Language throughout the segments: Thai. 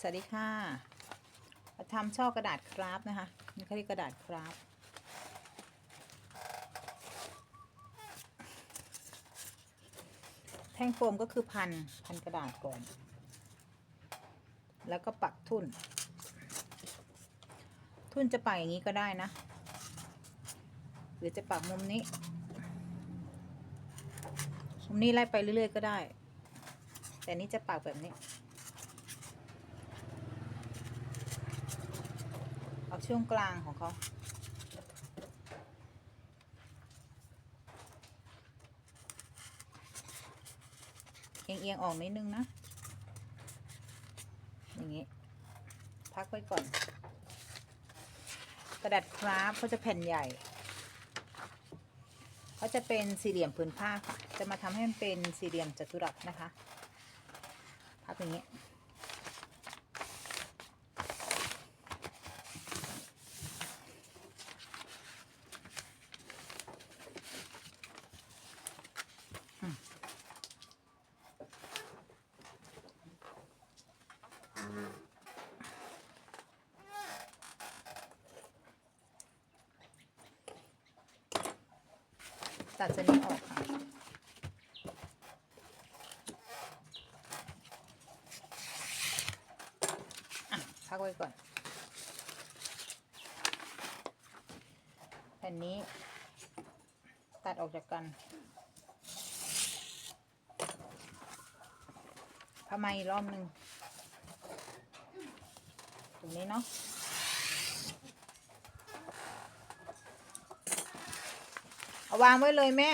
สวัสดีค่ะทำช่อกระดาษคราฟนะคะนี่เขาเรียกกระดาษคราฟแท่งโฟมก็คือพันพันกระดาษก่อน แล้วก็ปักทุ่น ทุ่นจะปักอย่างนี้ก็ได้นะ หรือจะปักมุมนี้ มุมนี้ไล่ไปเรื่อยๆก็ได้ แต่นี่จะปักแบบนี้ เอา ช่วงกลางของเขาเอียงๆออกนิดนึงนะ อย่างนี้ พักไว้ก่อน กระดาษคราฟเขาจะแผ่นใหญ่เขาจะเป็นสี่เหลี่ยมผืนผ้าค่ะ จะมาทำให้มันเป็นสี่เหลี่ยมจัตุรัสนะคะ พับอย่างนี้ ตัดเส้นนี้ออกค่ะอะ พักไว้ก่อน แผ่นนี้ ตัดออกจากกันผ้าไหมอีกรอบหนึ่งตรงนี้เนาะ เอา วางไว้เลยแม่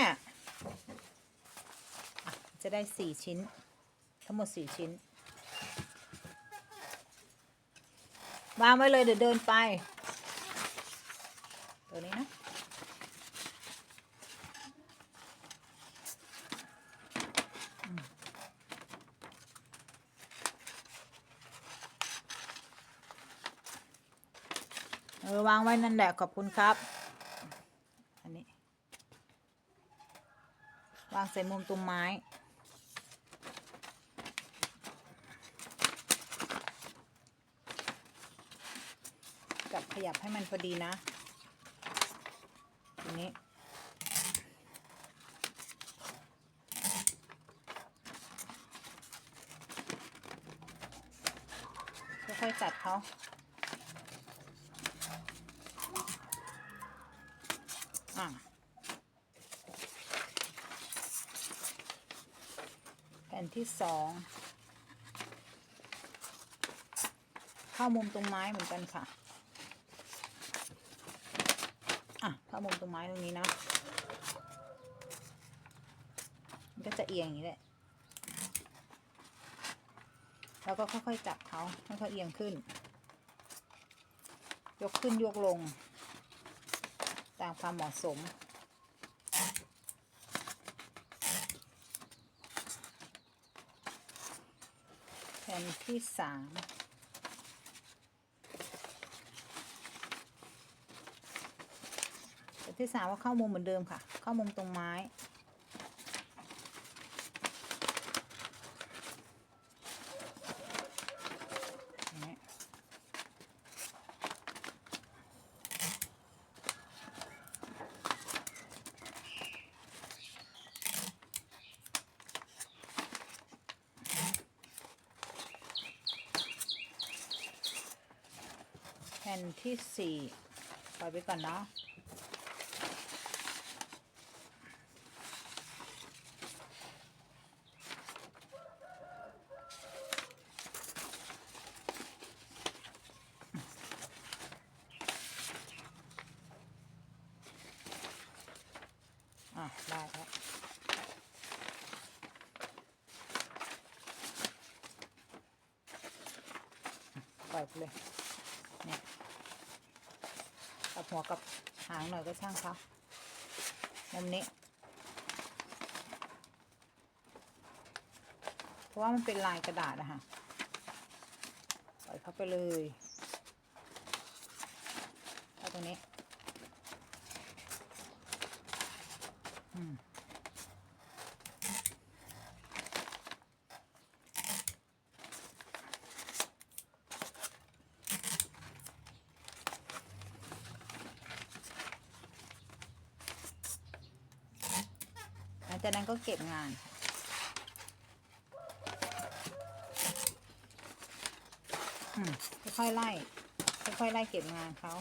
จะได้สี่ชิ้น ทั้งหมดสี่ชิ้น วางไว้เลยเดี๋ยวเดินไป ตัวนี้นะเออวางไว้นั่นแหละขอบคุณครับ อันนี้ วางใส่มุมตุ้มไม้จับขยับให้มันพอดีนะตรงนี้ค่อยๆจัดเขาอะ แผ่ นที่สองเข้ามุมตรงไม้เหมือนกันค่ะ อะ เข้ามุมตรงไม้ตรงนี้นะมันก็จะเอียงอย่างนี้แหละ แล้วก็ค่อยๆจับเขาให้เขาเอียงขึ้น ยกขึ้นยกลง ตามความเหมาะสม แผ่น ที่สามแผ่นที่สามว่าเข้ามุมเหมือนเดิมค่ะ เข้ามุมตรงไม้ ผ่นที่สี่ปล่อยไปก่อนเนาะอะได้แล้วปล่อยไปเลยเนี่ย กับหัวกับหางหน่อยก็ช่างเขามุมนี้เพราะว่ามันเป็นลายกระดาษนะคะปล่อยเข้าไปเลยเอาตรงนี้ อืม จากนั้นก็เก็บงาน ค่อยๆไล่ ค่อยๆไล่เก็บงานเขา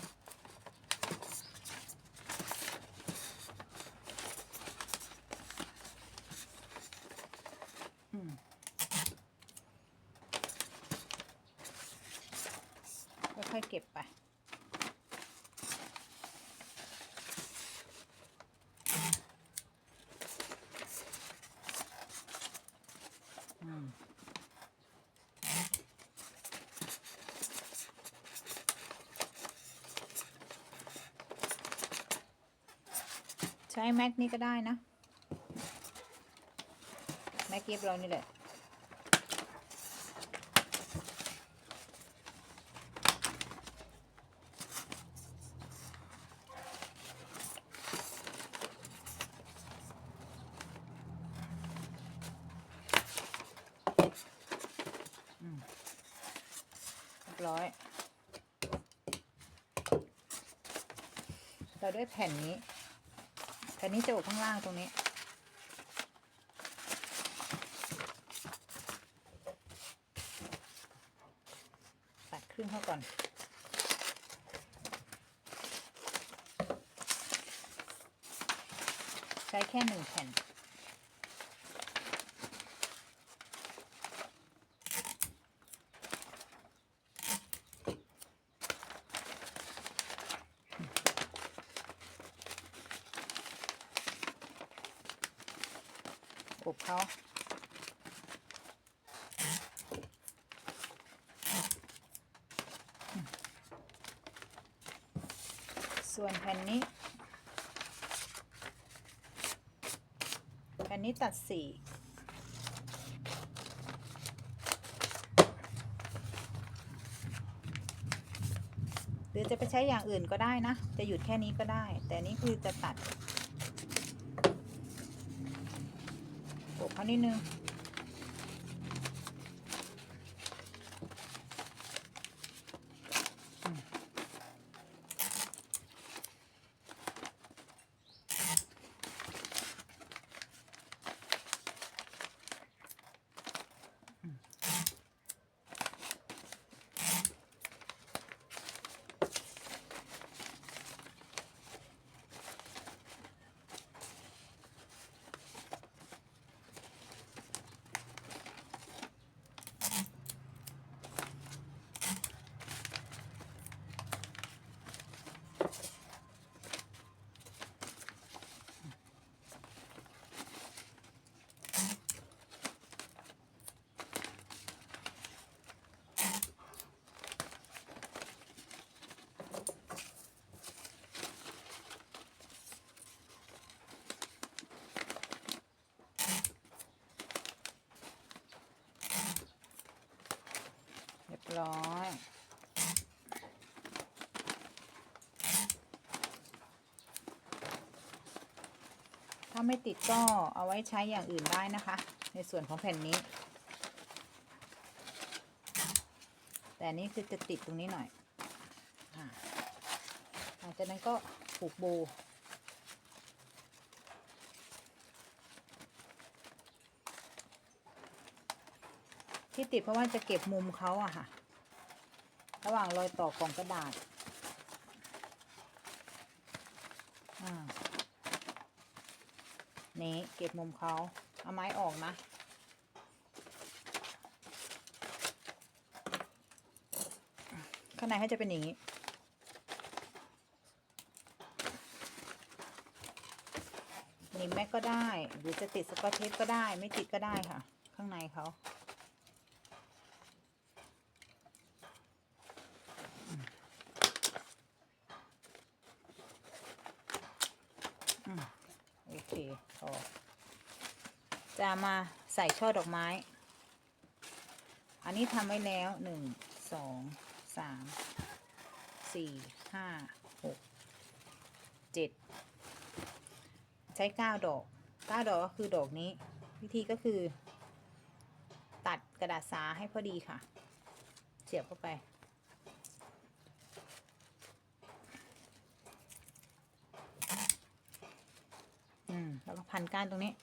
ค่อยๆเก็บไป ช้แม็กนี่ก็ได้นะ แม็กเก็บเรานี่แหละอืมเรียบร้อยเราด้วยแผ่นนี้ แต่นนี้จะอยู่ข้างล่างตรงนี้ ตัดครึ่งเข้าก่อน ใช้แค่หนึ่งแผ่น เขาส่วนแผ่นนี้ แผ่นนี้ตัดสี่หรือจะไปใช้อย่างอื่นก็ได้นะ จะหยุดแค่นี้ก็ได้ แต่นี่คือจะตัด โอบเขา นิดนึงาไม่ติดก็เอาไว้ใช้อย่างอื่นได้นะคะ ในส่วนของแผ่นนี้ แต่นี้คือจะติดตรงนี้หน่อยหลังจากนั้นก็ผูกโบที่ติดเพราะว่าจะเก็บมุมเขาอะค่ะ ระหว่างรอยต่อกล่องกระดาษอ่า นี้เก็บมุมเขาเอาไม้ออกนะ ข้างในเขาจะเป็นอย่างนี้นี่แม็กก็ได้ หรือจะติดสกอตเทปก็ได้ ไม่ติดก็ได้ค่ะ ข้างในเขาอืมโอ เคพอจะมาใส่ช่อดอกไม้ อันนี้ทำไว้แล้วหนึ่งสองสามสี่ห้าหกเจ็ดใช้เก้าดอกเก้าดอกก็คือดอกนี้ วิธีก็คือ ตัดกระดาษสาให้พอดีค่ะ เสียบเข้าไป แล้วก็พันก้านตรงนี้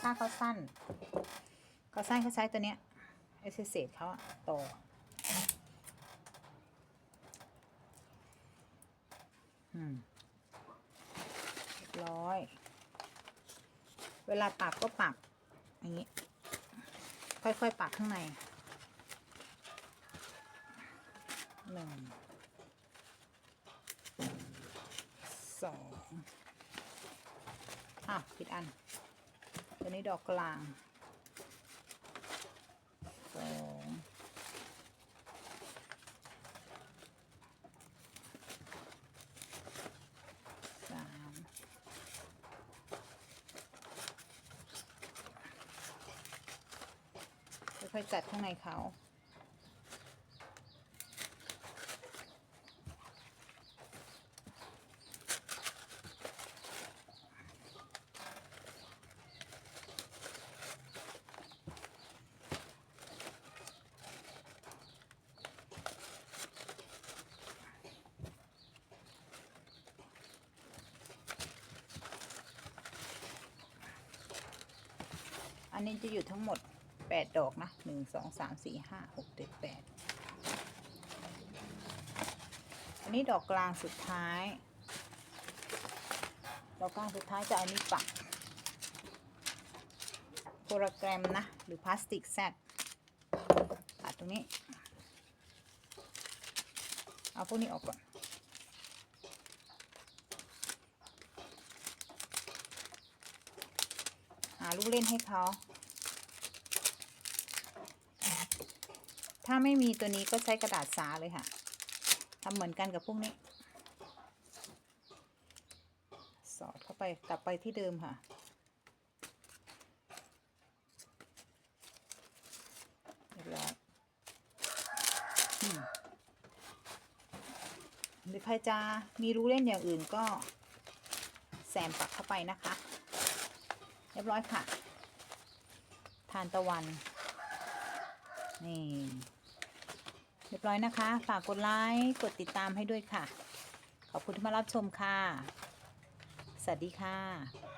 ถ้าเขาสั้นเขาสั้นเขาใช้ตัวเนี้ยเอสเซตเขาอะโตอืมร้อย เวลาปักก็ปักอย่างนี้ ค่อยๆปักข้างในหนึ่ง สองอะผิดอัน ตัวนี้ดอกกลางสองสามค่อยๆจัดข้างในเขา นนี้จะอยู่ทั้งหมดแปดดอกนะหนึ่งสองสามสี่ห้าหกเจ็ดแปดอันนี้ดอกกลางสุดท้าย ดอกกลางสุดท้ายจะเอานี้ปักโปรแกรมนะ หรือพลาสติกแซดตัดตรงนี้ เอาพวกนี้ออกก่อน หา ลูกเล่นให้เขา ถ้าไม่มีตัวนี้ก็ใช้กระดาษสาเลยค่ะทำเหมือนกันกับพวกนี้ สอดเข้าไปกลับไปที่เดิมค่ะเรียบร้อยอืมหรือใครจะมีรู้เล่นอย่างอื่นก็แซมปักเข้าไปนะคะ เรียบร้อยค่ะ ทานตะวัน นี่ เรียบร้อยนะคะ ฝากกดไลค์ กดติดตามให้ด้วยค่ะ ขอบคุณที่มารับชมค่ะ สวัสดีค่ะ